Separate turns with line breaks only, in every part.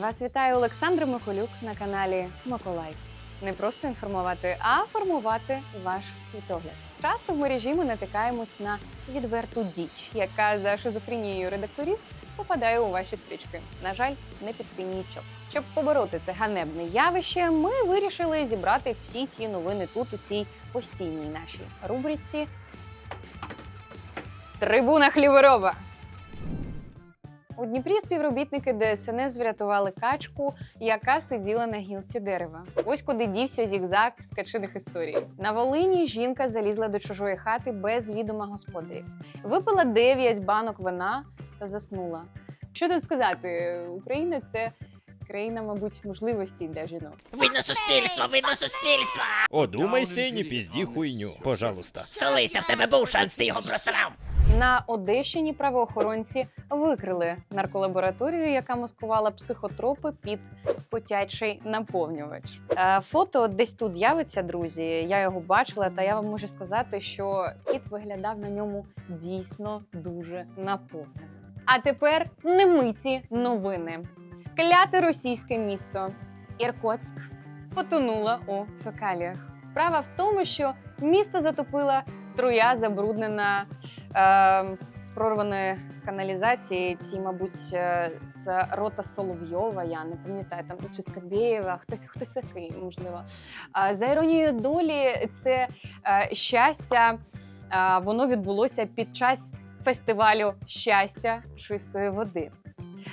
Вас вітає Олександр Миколюк на каналі Миколай. Не просто інформувати, а формувати ваш світогляд. Часто в мережі ми натикаємось на відверту діч, яка за шизофренією редакторів попадає у ваші стрічки. На жаль, не під нічок. Щоб побороти це ганебне явище, ми вирішили зібрати всі ці новини тут, у цій постійній нашій рубриці Трибуна Хліверова. У Дніпрі співробітники ДСНС врятували качку, яка сиділа на гілці дерева. Ось куди дівся зігзаг скачених історій. На Волині жінка залізла до чужої хати без відома господарів. Випила 9 банок вина та заснула. Що тут сказати? Україна це країна, мабуть, можливостей для жінок.
Винно суспільство, винно суспільство!
Одумайся і не пізді хуйню, пожалуйста.
Столися, в тебе був шанс, ти його просрав!
На Одещині правоохоронці викрили нарколабораторію, яка маскувала психотропи під котячий наповнювач. Е, Фото десь тут з'явиться, друзі. Я його бачила, та я вам можу сказати, що кіт виглядав на ньому дійсно дуже наповнено. А тепер немиті новини. Кляте російське місто Іркутськ потонула у фекаліях. Справа в тому, що місто затопила струя, забруднена е, з прорваної каналізації. Ці, мабуть, е, з рота Соловйова, я не пам'ятаю там чи Скабєєва, хтось хтось такий, можливо. За іронією долі, це е, щастя. е, воно відбулося під час фестивалю щастя чистої води.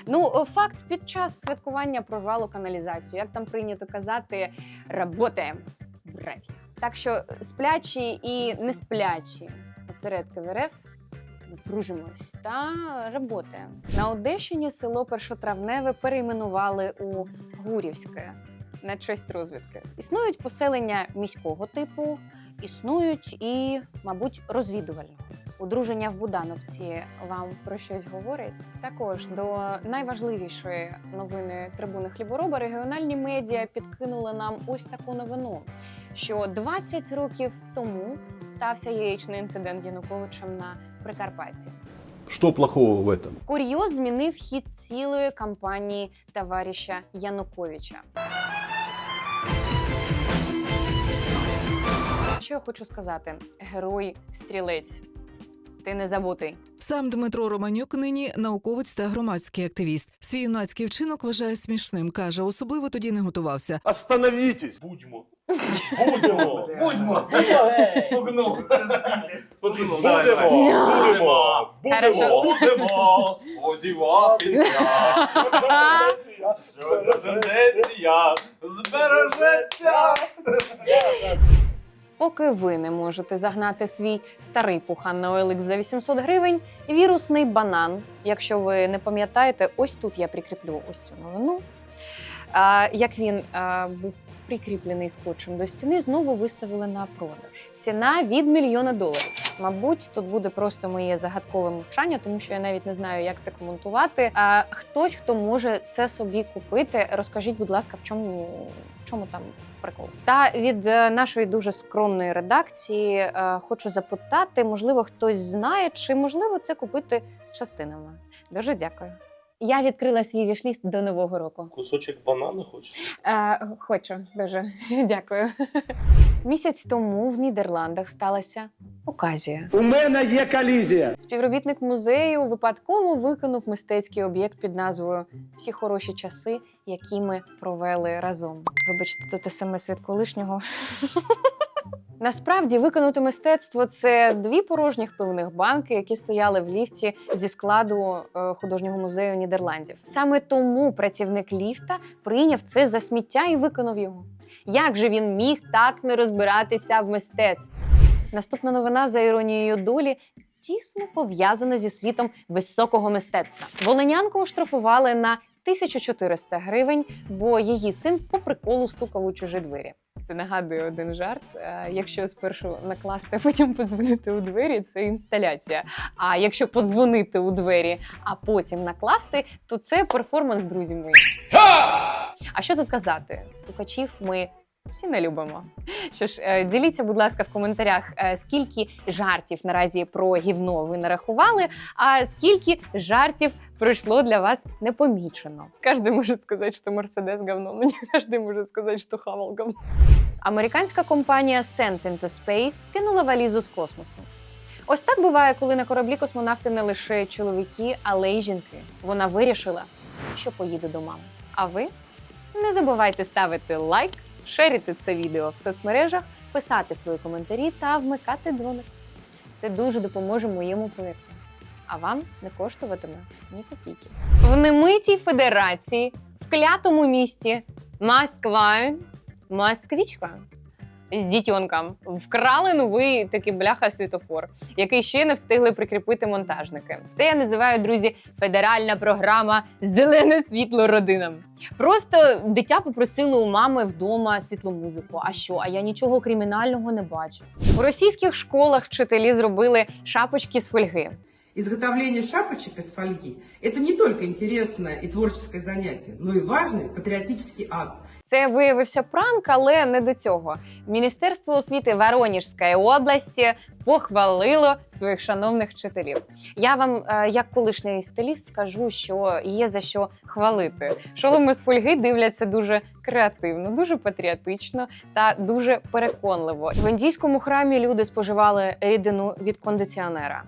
Ну, факт під час святкування прорвало каналізацію. Як там прийнято казати, работаємо, браті. Так що сплячі і не сплячі осередки в РФ напружимось та роботаємо. На Одещині село Першотравневе перейменували у Гурівське на честь розвідки. Існують поселення міського типу, існують і, мабуть, розвідувального. Одруження в Будановці вам про щось говорить? Також до найважливішої новини трибуни хлібороба регіональні медіа підкинули нам ось таку новину, що 20 років тому стався яєчний інцидент з Януковичем на Прикарпатті.
Что плохого в этом?
Курйоз змінив хід цілої кампанії товариша Януковича. Що я хочу сказати? Герой стрілець. Ти не забутий.
Сам Дмитро Романюк нині науковець та громадський активіст. Свій юнацький вчинок вважає смішним. каже, особливо тоді не готувався.
Остановитесь!
Будьмо. Будьмо. Будьмо. Спокійно. Будемо. Будемо. Будемо сподіватися. Що ця тенденція збережеться.
Поки ви не можете загнати свій старий пухан на OLX за 800 гривень, вірусний банан. Якщо ви не пам'ятаєте, ось тут я прикріплю ось цю новину. Як він був прикріплений скотчем до стіни, знову виставили на продаж. Ціна від мільйона доларів. Мабуть, тут буде просто моє загадкове мовчання, тому що я навіть не знаю, як це коментувати. А хтось, хто може це собі купити, розкажіть, будь ласка, в чому, в чому там прикол. Та від е, нашої дуже скромної редакції е, хочу запитати, можливо, хтось знає, чи можливо це купити частинами. Дуже дякую. Я відкрила свій вішліст до нового року.
Кусочок банану хочеш?
Е, хочу дуже дякую. Місяць тому в Нідерландах сталася оказія.
У мене є колізія.
Співробітник музею випадково викинув мистецький об'єкт під назвою Всі хороші часи, які ми провели разом. Вибачте, тут смс від колишнього. Насправді викинути мистецтво це дві порожніх пивних банки, які стояли в ліфті зі складу е, художнього музею Нідерландів. Саме тому працівник ліфта прийняв це за сміття і викинув його. Як же він міг так не розбиратися в мистецтві? Наступна новина за іронією долі тісно пов'язана зі світом високого мистецтва. Волинянку оштрафували на 1400 гривень, бо її син по приколу стукав у чужі двері. Це нагадує один жарт. Е, Якщо спершу накласти, а потім подзвонити у двері, це інсталяція. А якщо подзвонити у двері, а потім накласти, то це перформанс, друзі мої. А що тут казати? Стукачів ми всі не любимо. Що ж, е, діліться, будь ласка, в коментарях, е, скільки жартів наразі про гівно ви нарахували, а скільки жартів пройшло для вас непомічено. Кожен може сказати, що Мерседес говно, але не кожен може сказати, що хавал говно. Американська компанія Sent into Space скинула валізу з космосу. Ось так буває, коли на кораблі космонавти не лише чоловіки, але й жінки. Вона вирішила, що поїде до мами. А ви не забувайте ставити лайк, шерити це відео в соцмережах, писати свої коментарі та вмикати дзвоник. Це дуже допоможе моєму проєкту. А вам не коштуватиме ні копійки. В немитій федерації, в клятому місті Москва, москвічка з дітьонком вкрали новий такий бляха світофор, який ще не встигли прикріпити монтажники. Це я називаю друзі федеральна програма Зелене світло родинам. Просто дитя попросило у мами вдома світломузику. А що? А я нічого кримінального не бачу. У російських школах вчителі зробили шапочки з фольги.
Изготовление шапочек из фольги – это не только интересное и творческое занятие, но и важный патриотический акт.
Це виявився пранк, але не до цього. Міністерство освіти Воронежської області похвалило своїх шановних вчителів. Я вам, е, як колишній стиліст, скажу, що є за що хвалити. Шоломи з фольги дивляться дуже креативно, дуже патріотично та дуже переконливо. В індійському храмі люди споживали рідину від кондиціонера.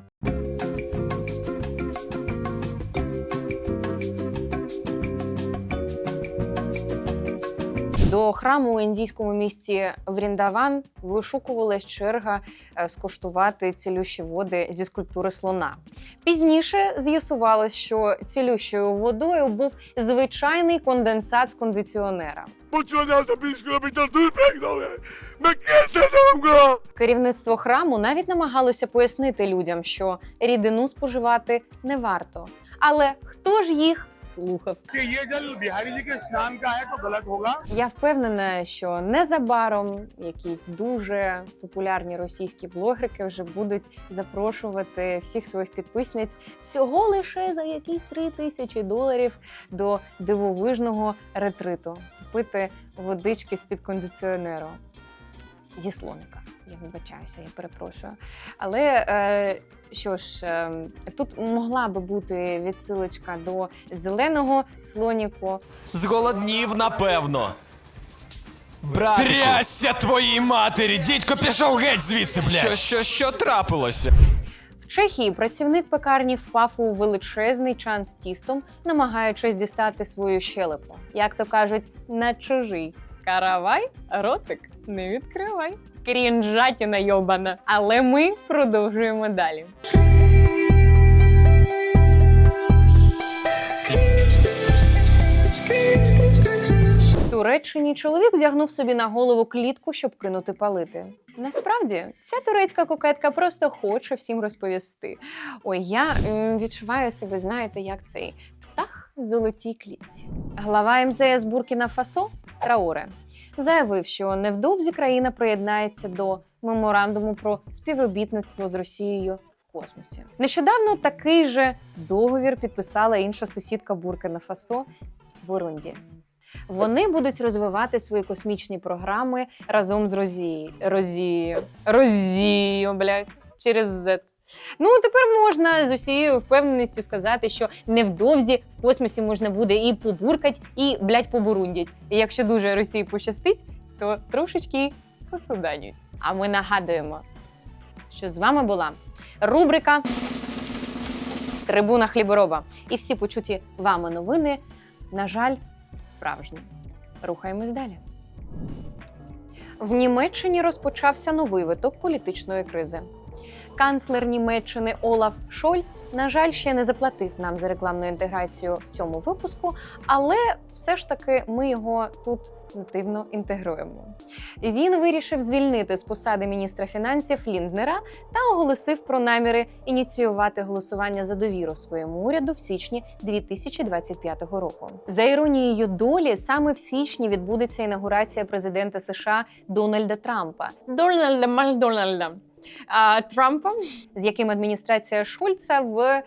До храму у індійському місті Вріндаван вишукувалась черга е, скуштувати цілющі води зі скульптури слона. Пізніше з'ясувалось, що цілющою водою був звичайний конденсат з кондиціонера. Керівництво храму навіть намагалося пояснити людям, що рідину споживати не варто. Але хто ж їх слухав? Я впевнена, що незабаром якісь дуже популярні російські блогерки вже будуть запрошувати всіх своїх підписниць всього лише за якісь три тисячі доларів до дивовижного ретриту пити водички з під кондиціонеру зі слоника. Я вибачаюся, я перепрошую. Але е, що ж, е, тут могла би бути відсилочка до зеленого слоніку,
Зголоднів, напевно. Братику.
Трясся твоїй матері! Дідько пішов геть звідси, блядь!
Що, що, що трапилося?
В Чехії працівник пекарні впав у величезний чан з тістом, намагаючись дістати свою щелепу. Як то кажуть, на чужий. Каравай, ротик, не відкривай. Крінжатіна йобана. Але ми продовжуємо далі. Туреччині чоловік вдягнув собі на голову клітку, щоб кинути палити. Насправді, ця турецька кокетка просто хоче всім розповісти. Ой, я м, відчуваю себе, знаєте, як цей птах в золотій клітці. Глава МЗС Буркіна Фасо Траоре заявив, що невдовзі країна приєднається до меморандуму про співробітництво з Росією космосі. Нещодавно такий же договір підписала інша сусідка Буркіна Фасо Бурунді. Вони будуть розвивати свої космічні програми разом з Розією. Розією. Розією, блядь, через Z. Ну, тепер можна з усією впевненістю сказати, що невдовзі в космосі можна буде і побуркать, і, блядь, побурундять. І якщо дуже Росії пощастить, то трошечки посуданють. А ми нагадуємо, що з вами була рубрика Трибуна хлібороба. І всі почуті вами новини, на жаль, справжні. Рухаємось далі. В Німеччині розпочався новий виток політичної кризи. Канцлер Німеччини Олаф Шольц, на жаль, ще не заплатив нам за рекламну інтеграцію в цьому випуску, але все ж таки ми його тут нативно інтегруємо. Він вирішив звільнити з посади міністра фінансів Лінднера та оголосив про наміри ініціювати голосування за довіру своєму уряду в січні 2025 року. За іронією долі, саме в січні відбудеться інаугурація президента США Дональда Трампа. Дональда Макдональда. А, Трампа, з яким адміністрація Шульца в е,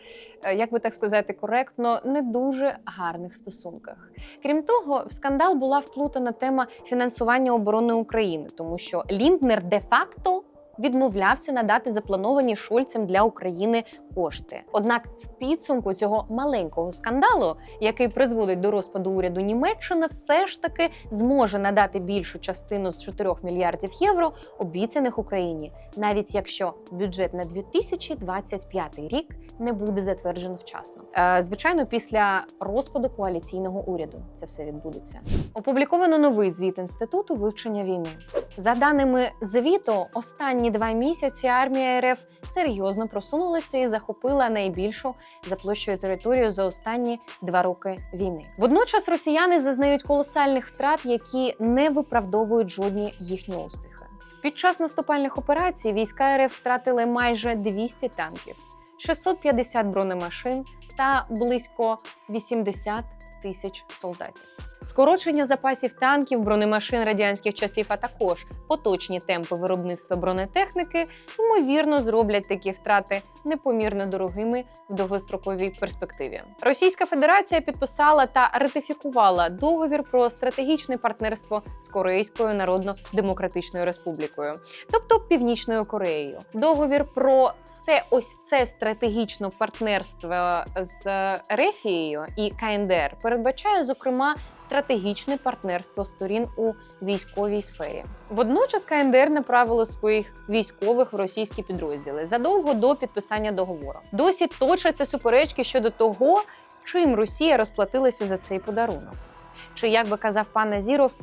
як би так сказати коректно, не дуже гарних стосунках. Крім того, в скандал була вплутана тема фінансування оборони України, тому що Лінднер де-факто відмовлявся надати заплановані Шульцем для України кошти. Однак, в підсумку цього маленького скандалу, який призводить до розпаду уряду Німеччина, все ж таки зможе надати більшу частину з 4 мільярдів євро, обіцяних Україні, навіть якщо бюджет на 2025 рік не буде затверджено вчасно. Е, звичайно, після розпаду коаліційного уряду це все відбудеться. Опубліковано новий звіт інституту вивчення війни. За даними звіту, останні два місяці армія РФ серйозно просунулася і захопила найбільшу за площею територію за останні два роки війни. Водночас росіяни зазнають колосальних втрат, які не виправдовують жодні їхні успіхи. Під час наступальних операцій війська РФ втратили майже 200 танків, 650 бронемашин та близько 80 тисяч солдатів. Скорочення запасів танків, бронемашин радянських часів, а також поточні темпи виробництва бронетехніки, ймовірно, зроблять такі втрати непомірно дорогими в довгостроковій перспективі. Російська Федерація підписала та ратифікувала договір про стратегічне партнерство з Корейською Народно-Демократичною Республікою, тобто Північною Кореєю. Договір про все ось це стратегічне партнерство з Рефією і КНДР передбачає, зокрема, стратегічне партнерство сторін у військовій сфері. Водночас КНДР направило своїх військових в російські підрозділи задовго до підписання договору. Досі точаться суперечки щодо того, чим Росія розплатилася за цей подарунок. Чи як би казав пан Назіров,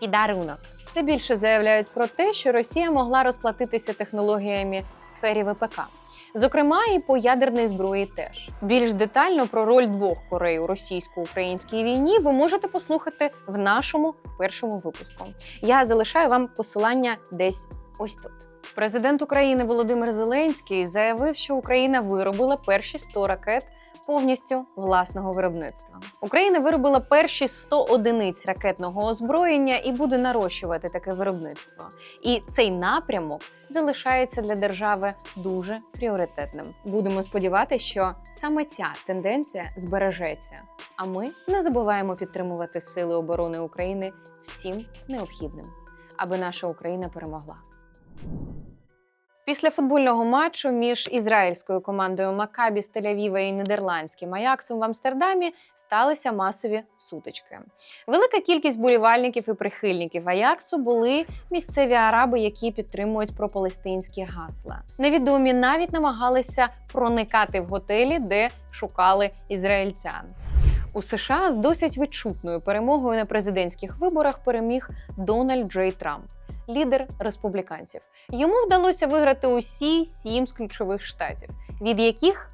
підарунок. Все більше заявляють про те, що Росія могла розплатитися технологіями в сфері ВПК. Зокрема, і по ядерній зброї теж більш детально про роль двох Корей у російсько-українській війні ви можете послухати в нашому першому випуску. Я залишаю вам посилання десь ось тут. Президент України Володимир Зеленський заявив, що Україна виробила перші 100 ракет повністю власного виробництва. Україна виробила перші 100 одиниць ракетного озброєння і буде нарощувати таке виробництво. І цей напрямок залишається для держави дуже пріоритетним. Будемо сподіватися, що саме ця тенденція збережеться. А ми не забуваємо підтримувати сили оборони України всім необхідним, аби наша Україна перемогла. Після футбольного матчу між ізраїльською командою Макабі з Тель-Авіва і нідерландським Аяксом в Амстердамі сталися масові сутички. Велика кількість болівальників і прихильників Аяксу були місцеві араби, які підтримують пропалестинські гасла. Невідомі навіть намагалися проникати в готелі, де шукали ізраїльтян. У США з досить відчутною перемогою на президентських виборах переміг Дональд Джей Трамп, лідер республіканців. Йому вдалося виграти усі сім з ключових штатів, від яких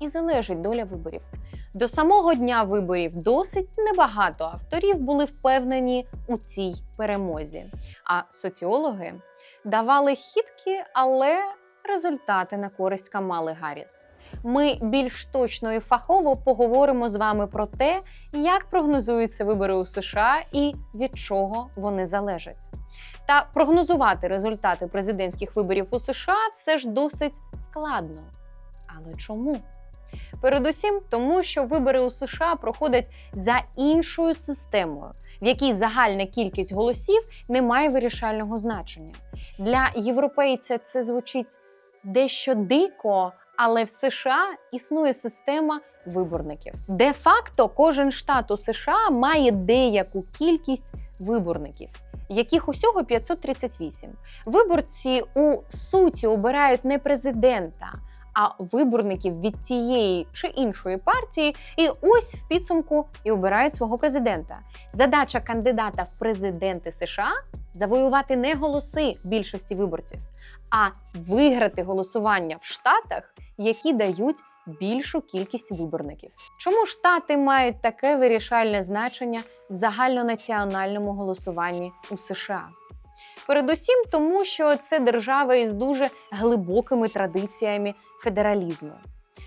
і залежить доля виборів. До самого дня виборів досить небагато авторів були впевнені у цій перемозі. А соціологи давали хіткі, але результати на користь Камали Гарріс. Ми більш точно і фахово поговоримо з вами про те, як прогнозуються вибори у США і від чого вони залежать. Та прогнозувати результати президентських виборів у США все ж досить складно. Але чому? Передусім, тому що вибори у США проходять за іншою системою, в якій загальна кількість голосів не має вирішального значення. Для європейця це звучить дещо дико, але в США існує система виборників. Де-факто кожен штат у США має деяку кількість виборників, яких усього 538. Виборці у суті обирають не президента. А виборників від тієї чи іншої партії, і ось в підсумку і обирають свого президента. Задача кандидата в президенти США завоювати не голоси більшості виборців, а виграти голосування в штатах, які дають більшу кількість виборників. Чому штати мають таке вирішальне значення в загальнонаціональному голосуванні у США? Передусім, тому що це держава із дуже глибокими традиціями федералізму.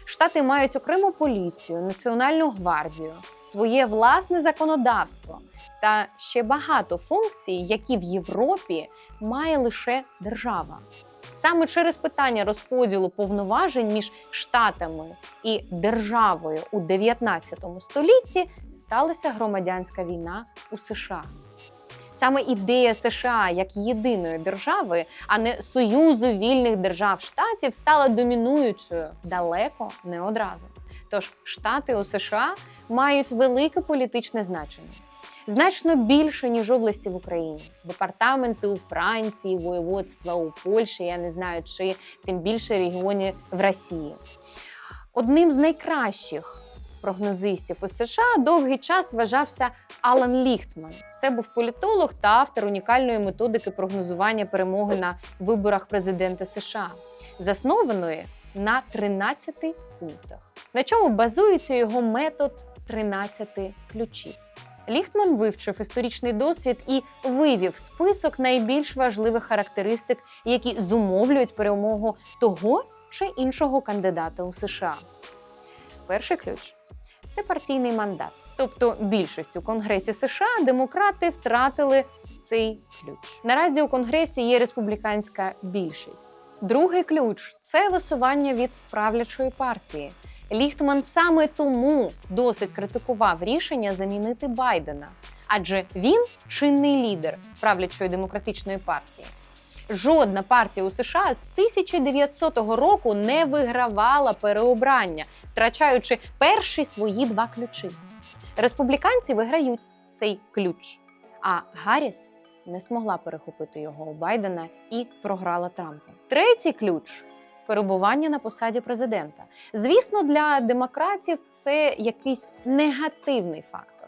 Штати мають окрему поліцію, національну гвардію, своє власне законодавство та ще багато функцій, які в Європі має лише держава. Саме через питання розподілу повноважень між штатами і державою у 19 столітті сталася громадянська війна у США. Саме ідея США як єдиної держави, а не союзу вільних держав штатів, стала домінуючою далеко не одразу. Тож штати у США мають велике політичне значення. Значно більше, ніж області в Україні. Департаменти у Франції, воєводства у Польщі, я не знаю, чи тим більше регіоні в Росії. Одним з найкращих прогнозистів у США довгий час вважався Алан Ліхтман. Це був політолог та автор унікальної методики прогнозування перемоги на виборах президента США, заснованої на 13 пунктах. На чому базується його метод 13 ключів. Ліхтман вивчив історичний досвід і вивів список найбільш важливих характеристик, які зумовлюють перемогу того чи іншого кандидата у США. Перший ключ це партійний мандат. Тобто більшість у Конгресі США демократи втратили цей ключ. Наразі у Конгресі є республіканська більшість. Другий ключ це висування від правлячої партії. Ліхтман саме тому досить критикував рішення замінити Байдена, адже він чинний лідер правлячої демократичної партії. Жодна партія у США з 1900 року не вигравала переобрання, втрачаючи перші свої два ключі. Республіканці виграють цей ключ, а Гарріс не змогла перехопити його у Байдена і програла Трампа. Третій ключ перебування на посаді президента. Звісно, для демократів це якийсь негативний фактор.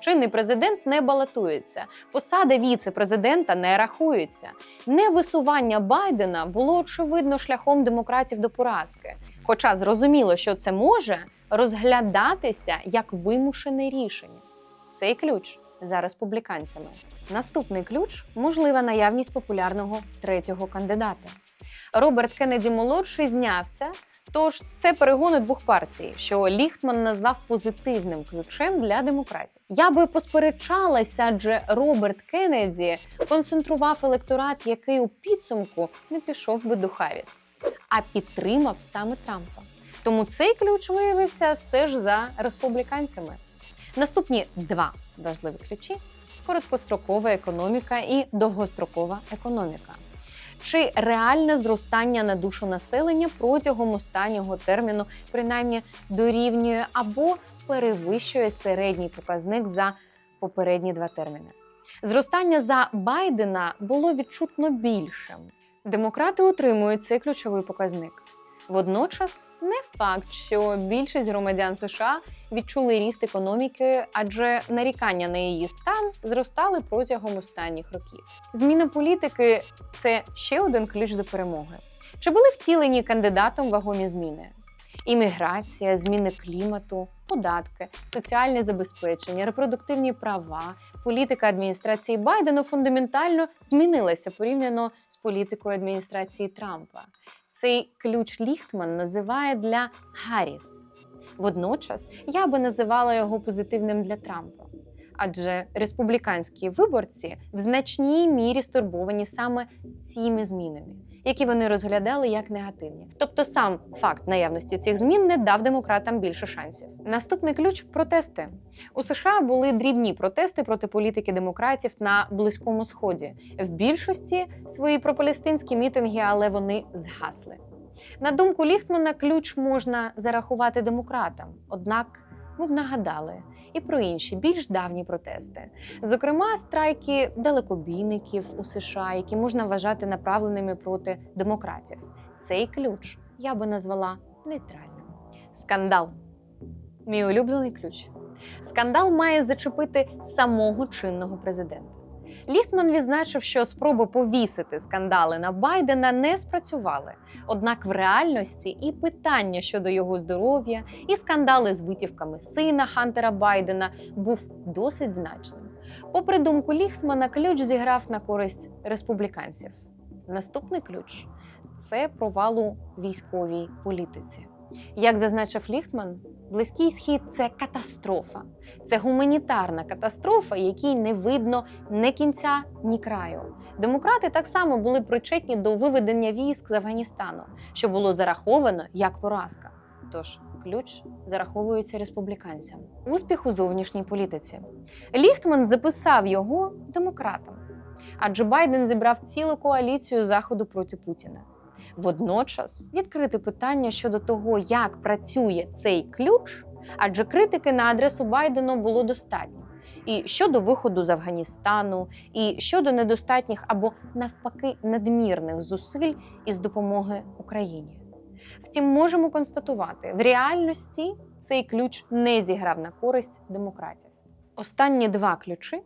Чинний президент не балотується, посада віце-президента не рахується. Невисування Байдена було очевидно шляхом демократів до поразки. Хоча зрозуміло, що це може розглядатися як вимушене рішення. Цей ключ за республіканцями. Наступний ключ можлива наявність популярного третього кандидата. Роберт Кеннеді молодший знявся. Тож це перегони двох партій, що Ліхтман назвав позитивним ключем для демократів. Я би посперечалася, адже Роберт Кеннеді концентрував електорат, який у підсумку не пішов би до Харріс, а підтримав саме Трампа. Тому цей ключ виявився все ж за республіканцями. Наступні два важливі ключі: короткострокова економіка і довгострокова економіка. Чи реальне зростання на душу населення протягом останнього терміну принаймні дорівнює або перевищує середній показник за попередні два терміни? Зростання за Байдена було відчутно більшим. Демократи утримують цей ключовий показник. Водночас не факт, що більшість громадян США відчули ріст економіки, адже нарікання на її стан зростали протягом останніх років. Зміна політики це ще один ключ до перемоги. Чи були втілені кандидатом вагомі зміни? Імміграція, зміни клімату, податки, соціальне забезпечення, репродуктивні права, політика адміністрації Байдену фундаментально змінилася порівняно з політикою адміністрації Трампа. Цей ключ Ліхтман називає для Гарріс. Водночас я би називала його позитивним для Трампа. Адже республіканські виборці в значній мірі стурбовані саме цими змінами, які вони розглядали як негативні. Тобто сам факт наявності цих змін не дав демократам більше шансів. Наступний ключ протести. У США були дрібні протести проти політики демократів на Близькому Сході. В більшості свої пропалестинські мітинги, але вони згасли. На думку Ліхтмана, ключ можна зарахувати демократам. Однак ми б нагадали і про інші більш давні протести, зокрема, страйки далекобійників у США, які можна вважати направленими проти демократів. Цей ключ я би назвала нейтральним. Скандал. Мій улюблений ключ. Скандал має зачепити самого чинного президента. Ліхтман відзначив, що спроби повісити скандали на Байдена не спрацювали. Однак в реальності і питання щодо його здоров'я, і скандали з витівками сина Хантера Байдена був досить значним. Попри думку Ліхтмана, ключ зіграв на користь республіканців. Наступний ключ це провал у військовій політиці. Як зазначив Ліхтман, Близький схід це катастрофа, це гуманітарна катастрофа, якій не видно ні кінця, ні краю. Демократи так само були причетні до виведення військ з Афганістану, що було зараховано як поразка. Тож ключ зараховується республіканцям. Успіх у зовнішній політиці. Ліхтман записав його демократам, адже Байден зібрав цілу коаліцію заходу проти Путіна. Водночас відкрите питання щодо того, як працює цей ключ, адже критики на адресу Байдена було достатньо. І щодо виходу з Афганістану, і щодо недостатніх або навпаки надмірних зусиль із допомоги Україні. Втім, можемо констатувати, в реальності цей ключ не зіграв на користь демократів. Останні два ключі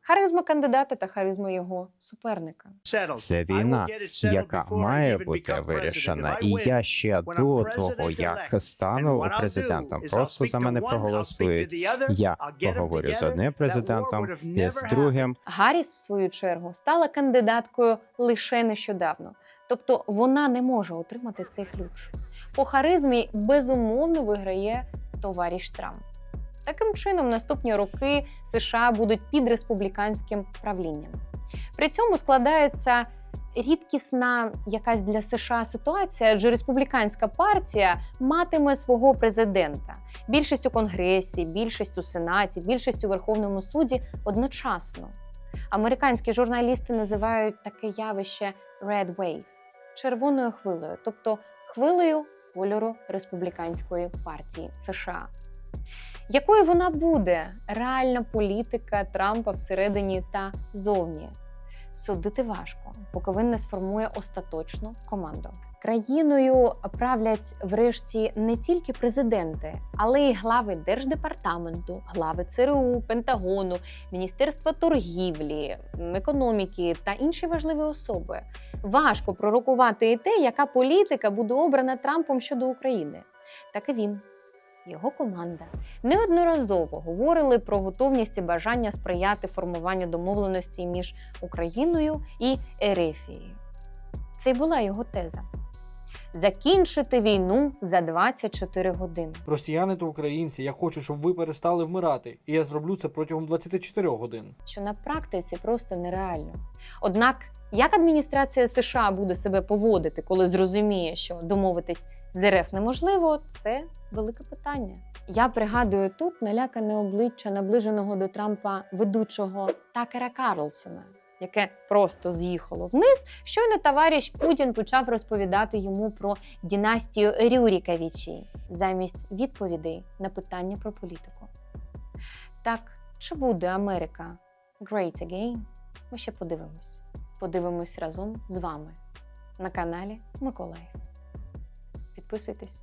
харизма кандидата та харизма його суперника.
Це війна, яка має бути вирішена, і я ще до того, як стану президентом, просто за мене проголосують. Я поговорю з одним президентом і з другим.
Гарріс, в свою чергу, стала кандидаткою лише нещодавно, тобто вона не може отримати цей ключ. По харизмі безумовно виграє товариш Трамп. Таким чином, наступні роки США будуть під республіканським правлінням. При цьому складається рідкісна якась для США ситуація, адже республіканська партія матиме свого президента, більшість у конгресі, більшість у сенаті, більшість у Верховному суді одночасно. Американські журналісти називають таке явище «red wave» – червоною хвилею, тобто хвилею кольору республіканської партії США. Якою вона буде реальна політика Трампа всередині та зовні? Судити важко, поки він не сформує остаточну команду. Країною правлять врешті не тільки президенти, але й глави держдепартаменту, глави ЦРУ, Пентагону, Міністерства торгівлі, економіки та інші важливі особи. Важко пророкувати і те, яка політика буде обрана Трампом щодо України. Так і він його команда неодноразово говорили про готовність і бажання сприяти формуванню домовленості між Україною і Ерефією. Це й була його теза. Закінчити війну за 24 години.
Росіяни та українці, я хочу, щоб ви перестали вмирати, і я зроблю це протягом 24 годин.
що на практиці просто нереально. Однак, як адміністрація США буде себе поводити, коли зрозуміє, що домовитись з РФ неможливо, це велике питання. Я пригадую тут налякане обличчя наближеного до Трампа ведучого Такера Карлсона, яке просто з'їхало вниз. Щойно товариш Путін почав розповідати йому про дінастію Рюріковичі замість відповідей на питання про політику. Так, чи буде Америка Great Again? Ми ще подивимось. Подивимось разом з вами на каналі Миколаїв. Підписуйтесь.